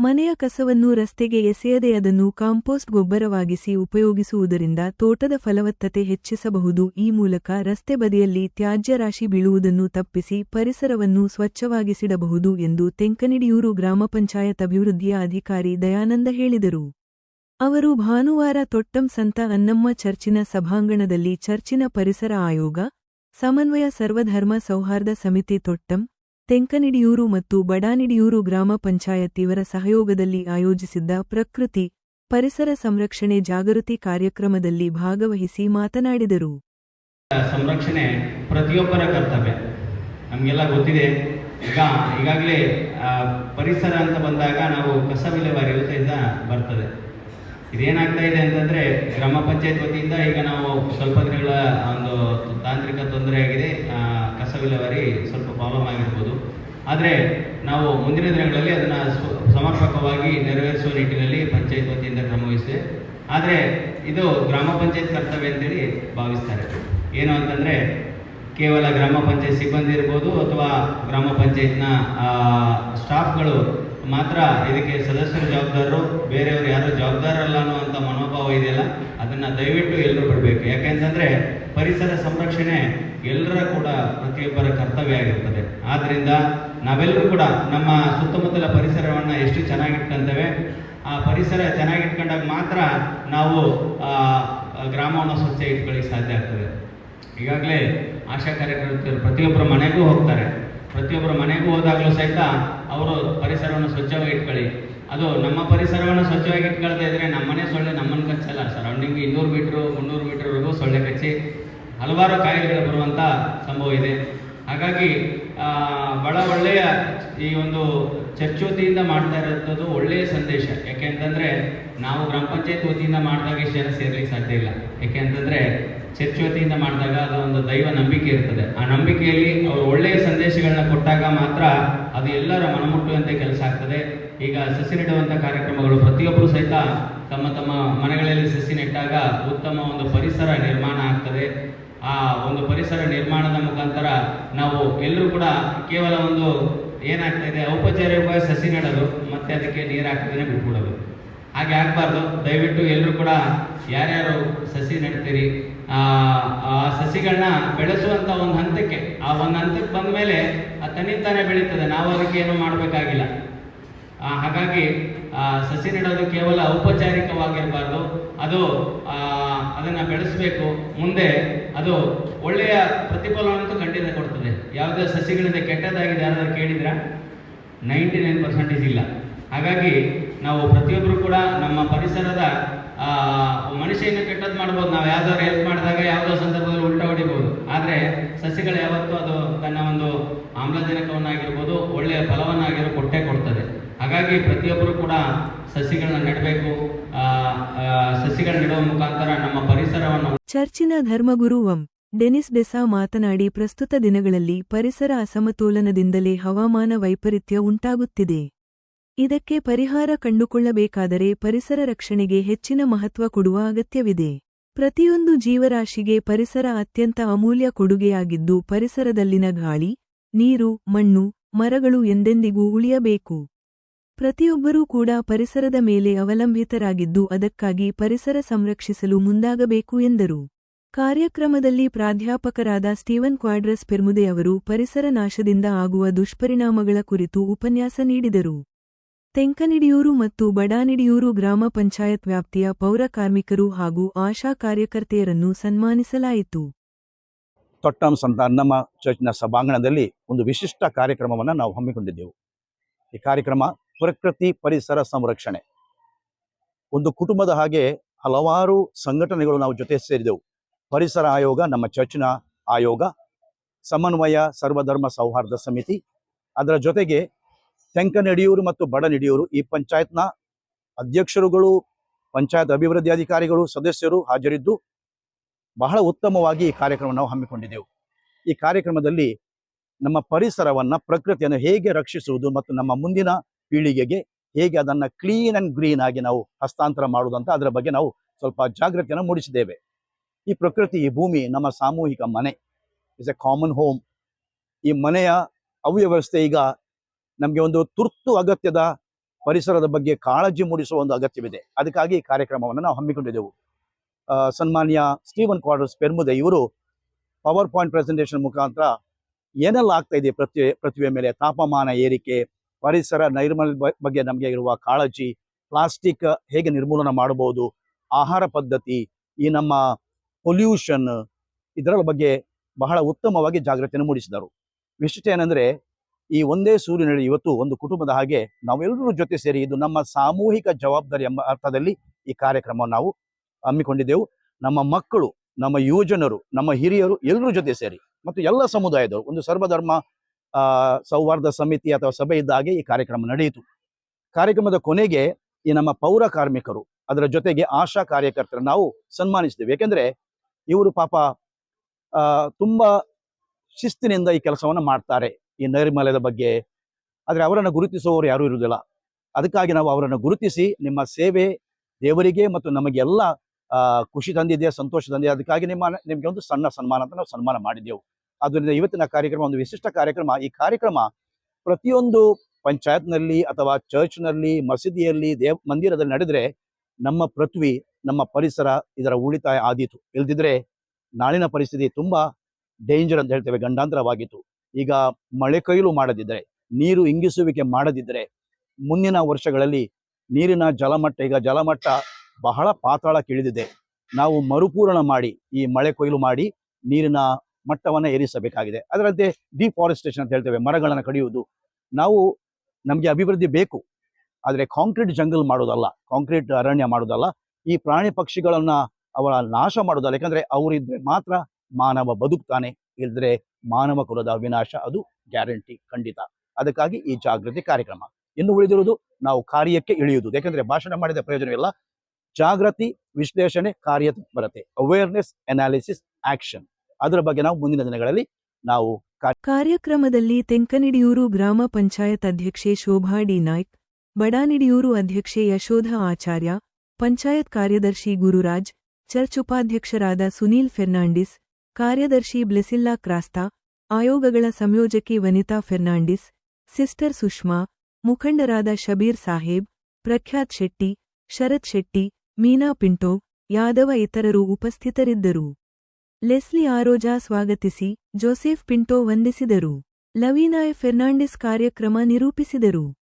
ಮನೆಯ ಕಸವನ್ನು ರಸ್ತೆಗೆ ಎಸೆಯದೆ ಅದನ್ನು ಕಾಂಪೋಸ್ಟ್ ಗೊಬ್ಬರವಾಗಿಸಿ ಉಪಯೋಗಿಸುವುದರಿಂದ ತೋಟದ ಫಲವತ್ತತೆ ಹೆಚ್ಚಿಸಬಹುದು. ಈ ಮೂಲಕ ರಸ್ತೆ ಬದಿಯಲ್ಲಿ ತ್ಯಾಜ್ಯ ರಾಶಿ ಬೀಳುವುದನ್ನು ತಪ್ಪಿಸಿ ಪರಿಸರವನ್ನು ಸ್ವಚ್ಛವಾಗಿಸಿಡಬಹುದು ಎಂದು ತೆಂಕನಿಡಿಯೂರು ಗ್ರಾಮ ಪಂಚಾಯತ್ ಅಭಿವೃದ್ಧಿಯ ಅಧಿಕಾರಿ ದಯಾನಂದ ಹೇಳಿದರು. ಅವರು ಭಾನುವಾರ ತೊಟ್ಟಂ ಸಂತ ಅನ್ನಮ್ಮ ಚರ್ಚಿನ ಸಭಾಂಗಣದಲ್ಲಿ ಚರ್ಚಿನ ಪರಿಸರ ಆಯೋಗ, ಸಮನ್ವಯ ಸರ್ವಧರ್ಮ ಸೌಹಾರ್ದ ಸಮಿತಿ ತೊಟ್ಟಂ ತೆಂಕನಿಡಿಯೂರು ಮತ್ತು ಬಡಾನಿಡಿಯೂರು ಗ್ರಾಮ ಪಂಚಾಯತ್ ಇವರ ಸಹಯೋಗದಲ್ಲಿ ಆಯೋಜಿಸಿದ್ದ ಪ್ರಕೃತಿ ಪರಿಸರ ಸಂರಕ್ಷಣೆ ಜಾಗೃತಿ ಕಾರ್ಯಕ್ರಮದಲ್ಲಿ ಭಾಗವಹಿಸಿ ಮಾತನಾಡಿದರು. ಸಂರಕ್ಷಣೆ ಪ್ರತಿಯೊಬ್ಬರ ಕರ್ತವ್ಯ. ನಮಗೆಲ್ಲ ಗೊತ್ತಿದೆ. ಈಗ, ಈಗಾಗಲೇ ಪರಿಸರ ಅಂತ ಬಂದಾಗ ನಾವು ಕಸ ವಿಲೇವಾರಿ ವತಿಯಿಂದ ಬರ್ತದೆ. ಇದೇನಾಗ್ತಾ ಇದೆ ಅಂತಂದರೆ, ಗ್ರಾಮ ಪಂಚಾಯತ್ ವತಿಯಿಂದ ಈಗ ನಾವು ಸ್ವಲ್ಪ ದಿನಗಳ ಒಂದು ತಾಂತ್ರಿಕ ತೊಂದರೆ ಆಗಿದೆ. ಕಸ ಸ್ವಲ್ಪ ಪ್ರಾಬ್ಲಮ್ ಆಗಿರ್ಬೋದು. ಆದರೆ ನಾವು ಮುಂದಿನ ದಿನಗಳಲ್ಲಿ ಅದನ್ನು ಸಮರ್ಪಕವಾಗಿ ನೆರವೇರಿಸುವ ನಿಟ್ಟಿನಲ್ಲಿ ಪಂಚಾಯತ್ ವತಿಯಿಂದ ಕ್ರಮವಹಿಸಿದೆ ಆದರೆ ಇದು ಗ್ರಾಮ ಪಂಚಾಯತ್ ಕರ್ತವ್ಯ ಅಂತೇಳಿ ಭಾವಿಸ್ತಾರೆ. ಏನು ಅಂತಂದರೆ ಕೇವಲ ಗ್ರಾಮ ಪಂಚಾಯತ್ ಸಿಬ್ಬಂದಿ ಇರ್ಬೋದು ಅಥವಾ ಗ್ರಾಮ ಪಂಚಾಯತ್ನ ಸ್ಟಾಫ್ಗಳು ಮಾತ್ರ ಇದಕ್ಕೆ ಸದಸ್ಯರು ಜವಾಬ್ದಾರರು, ಬೇರೆಯವರು ಯಾರು ಜವಾಬ್ದಾರಲ್ಲ ಅನ್ನುವಂಥ ಮನೋಭಾವ ಇದೆಯಲ್ಲ, ಅದನ್ನು ದಯವಿಟ್ಟು ಎಲ್ಲರೂ ಬಿಡಬೇಕು. ಯಾಕೆಂತಂದರೆ ಪರಿಸರ ಸಂರಕ್ಷಣೆ ಎಲ್ಲರ ಕೂಡ ಪ್ರತಿಯೊಬ್ಬರ ಕರ್ತವ್ಯ ಆಗಿರ್ತದೆ. ಆದ್ದರಿಂದ ನಾವೆಲ್ಲರೂ ಕೂಡ ನಮ್ಮ ಸುತ್ತಮುತ್ತಲ ಪರಿಸರವನ್ನು ಎಷ್ಟು ಚೆನ್ನಾಗಿಟ್ಕೊಂತೇವೆ, ಆ ಪರಿಸರ ಚೆನ್ನಾಗಿಟ್ಕೊಂಡಾಗ ಮಾತ್ರ ನಾವು ಗ್ರಾಮವನ್ನು ಸ್ವಚ್ಛ ಇಟ್ಕೊಳ್ಳಿಕ್ಕೆ ಸಾಧ್ಯ ಆಗ್ತದೆ. ಈಗಾಗಲೇ ಆಶಾ ಕಾರ್ಯಕರ್ತರು ಪ್ರತಿಯೊಬ್ಬರ ಮನೆಗೂ ಹೋಗ್ತಾರೆ. ಪ್ರತಿಯೊಬ್ಬರ ಮನೆಗೂ ಹೋದಾಗಲೂ ಸಹಿತ ಅವರು ಪರಿಸರವನ್ನು ಸ್ವಚ್ಛವಾಗಿ ಇಟ್ಕೊಳ್ಳಿ. ಅದು ನಮ್ಮ ಪರಿಸರವನ್ನು ಸ್ವಚ್ಛವಾಗಿ ಇಟ್ಕೊಳ್ತಾ ಇದ್ರೆ ನಮ್ಮ ಮನೆ ಸೊಳ್ಳೆ ನಮ್ಮನ್ನು ಕಚ್ಚಲ್ಲ. ಸರೌಂಡಿಂಗ್ ಇನ್ನೂರು ಮೀಟ್ರು ಮುನ್ನೂರು ಮೀಟರ್ವರೆಗೂ ಸೊಳ್ಳೆ ಕಚ್ಚಿ ಹಲವಾರು ಕಾಯಿಲೆಗಳು ಬರುವಂಥ ಸಂಭವ ಇದೆ. ಹಾಗಾಗಿ ಬಹಳ ಒಳ್ಳೆಯ ಈ ಒಂದು ಚರ್ಚೋತಿಯಿಂದ ಮಾಡ್ತಾ ಇರೋಂಥದ್ದು ಒಳ್ಳೆಯ ಸಂದೇಶ. ಯಾಕೆ ಅಂತಂದರೆ, ನಾವು ಗ್ರಾಮ ಪಂಚಾಯತ್ ವತಿಯಿಂದ ಮಾಡಿದಾಗ ಇಷ್ಟು ಜನ ಸೇರ್ಲಿಕ್ಕೆ ಸಾಧ್ಯ ಇಲ್ಲ. ಯಾಕೆ ಅಂತಂದರೆ ಮಾಡಿದಾಗ ಅದು ಒಂದು ದೈವ ನಂಬಿಕೆ ಇರ್ತದೆ. ಆ ನಂಬಿಕೆಯಲ್ಲಿ ಅವರು ಒಳ್ಳೆಯ ಸಂದೇಶಗಳನ್ನ ಕೊಟ್ಟಾಗ ಮಾತ್ರ ಅದು ಎಲ್ಲರ ಮನಮುಟ್ಟುವಂತೆ ಕೆಲಸ ಆಗ್ತದೆ. ಈಗ ಸಸಿ ನೆಡುವಂತ ಕಾರ್ಯಕ್ರಮಗಳು ಪ್ರತಿಯೊಬ್ಬರು ಸಹಿತ ತಮ್ಮ ತಮ್ಮ ಮನೆಗಳಲ್ಲಿ ಸಸಿ ನೆಟ್ಟಾಗ ಉತ್ತಮ ಒಂದು ಪರಿಸರ ನಿರ್ಮಾಣ ಆಗ್ತದೆ. ಆ ಒಂದು ಪರಿಸರ ನಿರ್ಮಾಣದ ಮುಖಾಂತರ ನಾವು ಎಲ್ಲರೂ ಕೂಡ ಕೇವಲ ಒಂದು ಏನಾಗ್ತಾ ಇದೆ, ಔಪಚಾರಿಕವಾಗಿ ಸಸಿ ನೆಡೋದು ಮತ್ತೆ ಅದಕ್ಕೆ ನೀರು ಹಾಕಿದ್ರೆ ಬಿಟ್ಬಿಡೋದು ಹಾಗೆ ಆಗಬಾರ್ದು. ದಯವಿಟ್ಟು ಎಲ್ಲರೂ ಕೂಡ ಯಾರ್ಯಾರು ಸಸಿ ನೆಡ್ತೀರಿ ಆ ಸಸಿಗಳನ್ನ ಬೆಳೆಸುವಂಥ ಒಂದು ಹಂತಕ್ಕೆ ಆ ಒಂದು ಹಂತಕ್ಕೆ ಬಂದ ಮೇಲೆ ಆ ತನ್ನಿಂತಾನೇ ಬೆಳೀತದೆ. ನಾವು ಅದಕ್ಕೆ ಏನು ಮಾಡಬೇಕಾಗಿಲ್ಲ. ಹಾಗಾಗಿ ಆ, ಸಸಿ ನೆಡೋದು ಕೇವಲ ಔಪಚಾರಿಕವಾಗಿರಬಾರ್ದು. ಅದು ಅದನ್ನು ಬೆಳೆಸಬೇಕು. ಮುಂದೆ ಅದು ಒಳ್ಳೆಯ ಪ್ರತಿಫಲವನ್ನು ಖಂಡಿತ ಕೊಡ್ತದೆ. ಯಾವುದೇ ಸಸಿಗಳಿಂದ ಕೆಟ್ಟದಾಗಿದೆ ಯಾರಾದರೂ ಕೇಳಿದ್ರೆ? ನೈಂಟಿ ನೈನ್ ಪರ್ಸೆಂಟೇಜ್ ಇಲ್ಲ. ಹಾಗಾಗಿ ನಾವು ಪ್ರತಿಯೊಬ್ಬರು ಕೂಡ ನಮ್ಮ ಪರಿಸರದ ಮನುಷ್ಯನ ಕೆಟ್ಟದ್ದು ಮಾಡ್ಬೋದು. ನಾವು ಯಾವ್ದಾದ್ರು ಹೆಲ್ಪ್ ಮಾಡಿದಾಗ ಯಾವುದೋ ಸಂದರ್ಭದಲ್ಲಿ ಉಲ್ಟಾ ಹೊಡಿಬೋದು. ಆದರೆ ಸಸಿಗಳು ಯಾವತ್ತೂ ಅದು ತನ್ನ ಒಂದು ಆಮ್ಲಜನಕವನ್ನಾಗಿರ್ಬೋದು, ಒಳ್ಳೆಯ ಫಲವನ್ನಾಗಿರೋ ಕೊಟ್ಟೇ ಕೊಡ್ತದೆ. ಹಾಗಾಗಿ ಪ್ರತಿಯೊಬ್ಬರು ಕೂಡ ಸಸಿಗಳನ್ನ ನೆಡಬೇಕು. ಸಸಿಗಳ ನೆಡುವ ಮುಖಾಂತರ ನಮ್ಮ ಪರಿಸರವನ್ನು ಚರ್ಚಿನ ಧರ್ಮಗುರು ವಂ ಡೆನಿಸ್ ಡೆಸಾ ಮಾತನಾಡಿ, ಪ್ರಸ್ತುತ ದಿನಗಳಲ್ಲಿ ಪರಿಸರ ಅಸಮತೋಲನದಿಂದಲೇ ಹವಾಮಾನ ವೈಪರೀತ್ಯ ಉಂಟಾಗುತ್ತಿದೆ. ಇದಕ್ಕೆ ಪರಿಹಾರ ಕಂಡುಕೊಳ್ಳಬೇಕಾದರೆ ಪರಿಸರ ರಕ್ಷಣೆಗೆ ಹೆಚ್ಚಿನ ಮಹತ್ವ ಕೊಡುವ ಅಗತ್ಯವಿದೆ. ಪ್ರತಿಯೊಂದು ಜೀವರಾಶಿಗೆ ಪರಿಸರ ಅತ್ಯಂತ ಅಮೂಲ್ಯ ಕೊಡುಗೆಯಾಗಿದ್ದು ಪರಿಸರದಲ್ಲಿನ ಗಾಳಿ, ನೀರು, ಮಣ್ಣು, ಮರಗಳು ಎಂದೆಂದಿಗೂ ಉಳಿಯಬೇಕು. ಪ್ರತಿಯೊಬ್ಬರೂ ಕೂಡ ಪರಿಸರದ ಮೇಲೆ ಅವಲಂಬಿತರಾಗಿದ್ದು ಅದಕ್ಕಾಗಿ ಪರಿಸರ ಸಂರಕ್ಷಿಸಲು ಮುಂದಾಗಬೇಕು ಎಂದರು. ಕಾರ್ಯಕ್ರಮದಲ್ಲಿ ಪ್ರಾಧ್ಯಾಪಕರಾದ ಸ್ಟೀವನ್ ಕ್ವಾಡ್ರಸ್ ಪೆರ್ಮುದೆ ಅವರು ಪರಿಸರ ನಾಶದಿಂದ ಆಗುವ ದುಷ್ಪರಿಣಾಮಗಳ ಕುರಿತು ಉಪನ್ಯಾಸ ನೀಡಿದರು. ತೆಂಕನಿಡಿಯೂರು ಮತ್ತು ಬಡಾನಿಡಿಯೂರು ಗ್ರಾಮ ಪಂಚಾಯತ್ ವ್ಯಾಪ್ತಿಯ ಪೌರ ಕಾರ್ಮಿಕರು ಹಾಗೂ ಆಶಾ ಕಾರ್ಯಕರ್ತೆಯರನ್ನು ಸನ್ಮಾನಿಸಲಾಯಿತು. ತೊಟ್ಟಂ ಸಂತ ಅನ್ನಮ್ಮ ಚರ್ಚ್ನ ಸಭಾಂಗಣದಲ್ಲಿ ಒಂದು ವಿಶಿಷ್ಟ ಕಾರ್ಯಕ್ರಮವನ್ನು ನಾವು ಹಮ್ಮಿಕೊಂಡಿದ್ದೆವು. ಈ ಕಾರ್ಯಕ್ರಮ ಪ್ರಕೃತಿ ಪರಿಸರ ಸಂರಕ್ಷಣೆ. ಒಂದು ಕುಟುಂಬದ ಹಾಗೆ ಹಲವಾರು ಸಂಘಟನೆಗಳು ನಾವು ಜೊತೆ ಸೇರಿದೆವು. ಪರಿಸರ ಆಯೋಗ, ನಮ್ಮ ಚರ್ಚ್ನ ಆಯೋಗ, ಸಮನ್ವಯ ಸರ್ವಧರ್ಮ ಸೌಹಾರ್ದ ಸಮಿತಿ, ಅದರ ಜೊತೆಗೆ ತೆಂಕನಡಿಯೂರು ಮತ್ತು ಬಡನಿಡಿಯೂರು ಈ ಪಂಚಾಯತ್ನ ಅಧ್ಯಕ್ಷರುಗಳು, ಪಂಚಾಯತ್ ಅಭಿವೃದ್ಧಿ ಅಧಿಕಾರಿಗಳು, ಸದಸ್ಯರು ಹಾಜರಿದ್ದು ಬಹಳ ಉತ್ತಮವಾಗಿ ಈ ಕಾರ್ಯಕ್ರಮ ನಾವು ಹಮ್ಮಿಕೊಂಡಿದ್ದೆವು. ಈ ಕಾರ್ಯಕ್ರಮದಲ್ಲಿ ನಮ್ಮ ಪರಿಸರವನ್ನ, ಪ್ರಕೃತಿಯನ್ನು ಹೇಗೆ ರಕ್ಷಿಸುವುದು ಮತ್ತು ನಮ್ಮ ಮುಂದಿನ ಪೀಳಿಗೆಗೆ ಹೇಗೆ ಅದನ್ನು ಕ್ಲೀನ್ ಅಂಡ್ ಗ್ರೀನ್ ಆಗಿ ನಾವು ಹಸ್ತಾಂತರ ಮಾಡುವುದಂತ ಅದರ ಬಗ್ಗೆ ನಾವು ಸ್ವಲ್ಪ ಜಾಗೃತಿಯನ್ನು ಮೂಡಿಸಿದ್ದೇವೆ. ಈ ಪ್ರಕೃತಿ, ಈ ಭೂಮಿ ನಮ್ಮ ಸಾಮೂಹಿಕ ಮನೆ. ಇಸ್ ಎ ಕಾಮನ್ ಹೋಮ್ ಈ ಮನೆಯ ಅವ್ಯವಸ್ಥೆ ಈಗ ನಮಗೆ ಒಂದು ತುರ್ತು ಅಗತ್ಯದ ಪರಿಸರದ ಬಗ್ಗೆ ಕಾಳಜಿ ಮೂಡಿಸುವ ಒಂದು ಅಗತ್ಯವಿದೆ. ಅದಕ್ಕಾಗಿ ಈ ಕಾರ್ಯಕ್ರಮವನ್ನು ನಾವು ಹಮ್ಮಿಕೊಂಡಿದ್ದೆವು. ಸನ್ಮಾನ್ಯ ಸ್ಟೀವನ್ ಕ್ವಾರ್ಟರ್ಸ್ ಪೆರ್ಮುದೆ ಇವರು ಪವರ್ ಪಾಯಿಂಟ್ ಪ್ರೆಸೆಂಟೇಷನ್ ಮುಖಾಂತರ ಏನೆಲ್ಲ ಆಗ್ತಾ ಇದೆ ಪ್ರತಿ ಪೃಥ್ವಿಯ ಮೇಲೆ? ತಾಪಮಾನ, ಏರಿಕೆ, ಪರಿಸರ, ನೈರ್ಮಲ್ಯ ಬಗ್ಗೆ ನಮಗೆ ಇರುವ ಕಾಳಜಿ, ಪ್ಲಾಸ್ಟಿಕ್ ಹೇಗೆ ನಿರ್ಮೂಲನ ಮಾಡಬಹುದು, ಆಹಾರ ಪದ್ಧತಿ, ಈ ನಮ್ಮ ಪೊಲ್ಯೂಷನ್ ಇದರ ಬಗ್ಗೆ ಬಹಳ ಉತ್ತಮವಾಗಿ ಜಾಗೃತಿಯನ್ನು ಮೂಡಿಸಿದರು. ವಿಶಿಷ್ಟ ಏನಂದ್ರೆ ಈ ಒಂದೇ ಸೂರ್ಯನಡಿ ಇವತ್ತು ಒಂದು ಕುಟುಂಬದ ಹಾಗೆ ನಾವೆಲ್ಲರೂ ಜೊತೆ ಸೇರಿ ಇದು ನಮ್ಮ ಸಾಮೂಹಿಕ ಜವಾಬ್ದಾರಿ ಎಂಬ ಅರ್ಥದಲ್ಲಿ ಈ ಕಾರ್ಯಕ್ರಮವನ್ನು ನಾವು ಹಮ್ಮಿಕೊಂಡಿದ್ದೆವು. ನಮ್ಮ ಮಕ್ಕಳು, ನಮ್ಮ ಯುವಜನರು, ನಮ್ಮ ಹಿರಿಯರು ಎಲ್ಲರೂ ಜೊತೆ ಸೇರಿ ಮತ್ತು ಎಲ್ಲ ಸಮುದಾಯದವರು, ಒಂದು ಸರ್ವಧರ್ಮ ಸೌಹಾರ್ದ ಸಮಿತಿ ಅಥವಾ ಸಭೆ ಇದ್ದ ಹಾಗೆ ಈ ಕಾರ್ಯಕ್ರಮ ನಡೆಯಿತು. ಕಾರ್ಯಕ್ರಮದ ಕೊನೆಗೆ ಈ ನಮ್ಮ ಪೌರ ಕಾರ್ಮಿಕರು, ಅದರ ಜೊತೆಗೆ ಆಶಾ ಕಾರ್ಯಕರ್ತರು ನಾವು ಸನ್ಮಾನಿಸಿದ್ದೇವೆ ಯಾಕೆಂದ್ರೆ ಇವರು ಪಾಪ ತುಂಬಾ ಶಿಸ್ತಿನಿಂದ ಈ ಕೆಲಸವನ್ನು ಮಾಡ್ತಾರೆ. ಈ ನೈರ್ಮಲ್ಯದ ಬಗ್ಗೆ. ಆದರೆ ಅವರನ್ನು ಗುರುತಿಸುವವರು ಯಾರೂ ಇರುವುದಿಲ್ಲ. ಅದಕ್ಕಾಗಿ ನಾವು ಅವರನ್ನು ಗುರುತಿಸಿ ನಿಮ್ಮ ಸೇವೆ ದೇವರಿಗೆ ಮತ್ತು ನಮಗೆಲ್ಲ ಖುಷಿ ತಂದಿದೆ ಸಂತೋಷ ತಂದಿದೆ ಅದಕ್ಕಾಗಿ ನಿಮ್ಮ ನಿಮಗೆ ಒಂದು ಸಣ್ಣ ಸನ್ಮಾನ ಅಂತ ನಾವು ಸನ್ಮಾನ ಮಾಡಿದ್ದೆವು. ಆದ್ದರಿಂದ ಇವತ್ತಿನ ಕಾರ್ಯಕ್ರಮ, ಒಂದು ವಿಶಿಷ್ಟ ಕಾರ್ಯಕ್ರಮ. ಈ ಕಾರ್ಯಕ್ರಮ ಪ್ರತಿಯೊಂದು ಪಂಚಾಯತ್ನಲ್ಲಿ ಅಥವಾ ಚರ್ಚ್ನಲ್ಲಿ, ಮಸೀದಿಯಲ್ಲಿ, ದೇವ್, ಮಂದಿರದಲ್ಲಿ ನಡೆದರೆ ನಮ್ಮ ಪೃಥ್ವಿ, ನಮ್ಮ ಪರಿಸರ ಇದರ ಉಳಿತಾಯ ಆದೀತು. ಇಲ್ದಿದ್ರೆ ನಾಳಿನ ಪರಿಸ್ಥಿತಿ ತುಂಬಾ ಡೇಂಜರ್ ಅಂತ ಹೇಳ್ತೇವೆ, ಗಂಡಾಂತರವಾಗಿತ್ತು. ಈಗ ಮಳೆ ಕೊಯ್ಲು ಮಾಡದಿದ್ದರೆ ನೀರು ಇಂಗಿಸುವಿಕೆ ಮಾಡದಿದ್ದರೆ ಮುಂದಿನ ವರ್ಷಗಳಲ್ಲಿ ನೀರಿನ ಜಲಮಟ್ಟ, ಈಗ ಜಲಮಟ್ಟ ಬಹಳ ಪಾತಾಳಕ್ಕಿಳಿದಿದೆ ನಾವು ಮರುಪೂರಣ ಮಾಡಿ ಈ ಮಳೆ ಕೊಯ್ಲು ಮಾಡಿ ನೀರಿನ ಮಟ್ಟವನ್ನು ಏರಿಸಬೇಕಾಗಿದೆ. ಅದರಂತೆ ಡಿಫಾರೆಸ್ಟೇಷನ್ ಅಂತ ಹೇಳ್ತೇವೆ, ಮರಗಳನ್ನು ಕಡಿಯುವುದು. ನಾವು ನಮಗೆ ಅಭಿವೃದ್ಧಿ ಬೇಕು. ಆದರೆ ಕಾಂಕ್ರೀಟ್ ಜಂಗಲ್ ಮಾಡೋದಲ್ಲ ಕಾಂಕ್ರೀಟ್ ಅರಣ್ಯ ಮಾಡೋದಲ್ಲ ಈ ಪ್ರಾಣಿ ಪಕ್ಷಿಗಳನ್ನು ಅವರ ನಾಶ ಮಾಡೋದಲ್ಲ ಯಾಕಂದರೆ ಅವರಿದ್ದರೆ ಮಾತ್ರ ಮಾನವ ಬದುಕ್ತಾನೆ, ಇಲ್ದ್ರೆ ಮಾನವ ಕುಲದ ವಿನಾಶ ಅದು ಗ್ಯಾರಂಟಿ ಖಂಡಿತ. ಅದಕ್ಕಾಗಿ ಈ ಜಾಗೃತಿ ಕಾರ್ಯಕ್ರಮ. ಇನ್ನು ಉಳಿದಿರುವುದು ನಾವು ಕಾರ್ಯಕ್ಕೆ ಇಳಿಯುವುದು. ಯಾಕಂದ್ರೆ ಭಾಷಣ ಮಾಡಿದ ಪ್ರಯೋಜನವಿಲ್ಲ. ಜಾಗೃತಿ, ವಿಶ್ಲೇಷಣೆ ಕಾರ್ಯ ಬರುತ್ತೆ ಅವೇರ್ನೆಸ್ ಅನಾಲಿಸಿಸ್ ಆಕ್ಷನ್ ಅದರ ಬಗ್ಗೆ ನಾವು ಮುಂದಿನ ದಿನಗಳಲ್ಲಿ ನಾವು ಕಾರ್ಯಕ್ರಮದಲ್ಲಿ ತೆಂಕನಿಡಿಯೂರು ಗ್ರಾಮ ಪಂಚಾಯತ್ ಅಧ್ಯಕ್ಷೆ ಶೋಭಾ ಡಿ. ನಾಯ್ಕ್, ಬಡಾನಿಡಿಯೂರು ಅಧ್ಯಕ್ಷೆ ಯಶೋಧ ಆಚಾರ್ಯ, ಪಂಚಾಯತ್ ಕಾರ್ಯದರ್ಶಿ ಗುರುರಾಜ್, ಚರ್ಚ್ ಉಪಾಧ್ಯಕ್ಷರಾದ ಸುನೀಲ್ ಫೆರ್ನಾಂಡಿಸ್ ಕಾರ್ಯದರ್ಶಿ ಬ್ಲೆಸಿಲ್ಲಾ ಕ್ರಾಸ್ತಾ, ಆಯೋಗಗಳ ಸಂಯೋಜಕಿ ವನಿತಾ ಫೆರ್ನಾಂಡಿಸ್, ಸಿಸ್ಟರ್ ಸುಷ್ಮಾ, ಮುಖಂಡರಾದ ಶಬೀರ್ ಸಾಹೇಬ್, ಪ್ರಖ್ಯಾತ್ ಶೆಟ್ಟಿ, ಶರತ್ ಶೆಟ್ಟಿ, ಮೀನಾ ಪಿಂಟೋ, ಯಾದವ ಇತರರು ಉಪಸ್ಥಿತರಿದ್ದರು. ಲೆಸ್ಲಿ ಆರೋಜಾ ಸ್ವಾಗತಿಸಿ, ಜೋಸೆಫ್ ಪಿಂಟೋ ವಂದಿಸಿದರು. ಲವೀನಾಯ್ ಫೆರ್ನಾಂಡಿಸ್ ಕಾರ್ಯಕ್ರಮ ನಿರೂಪಿಸಿದರು.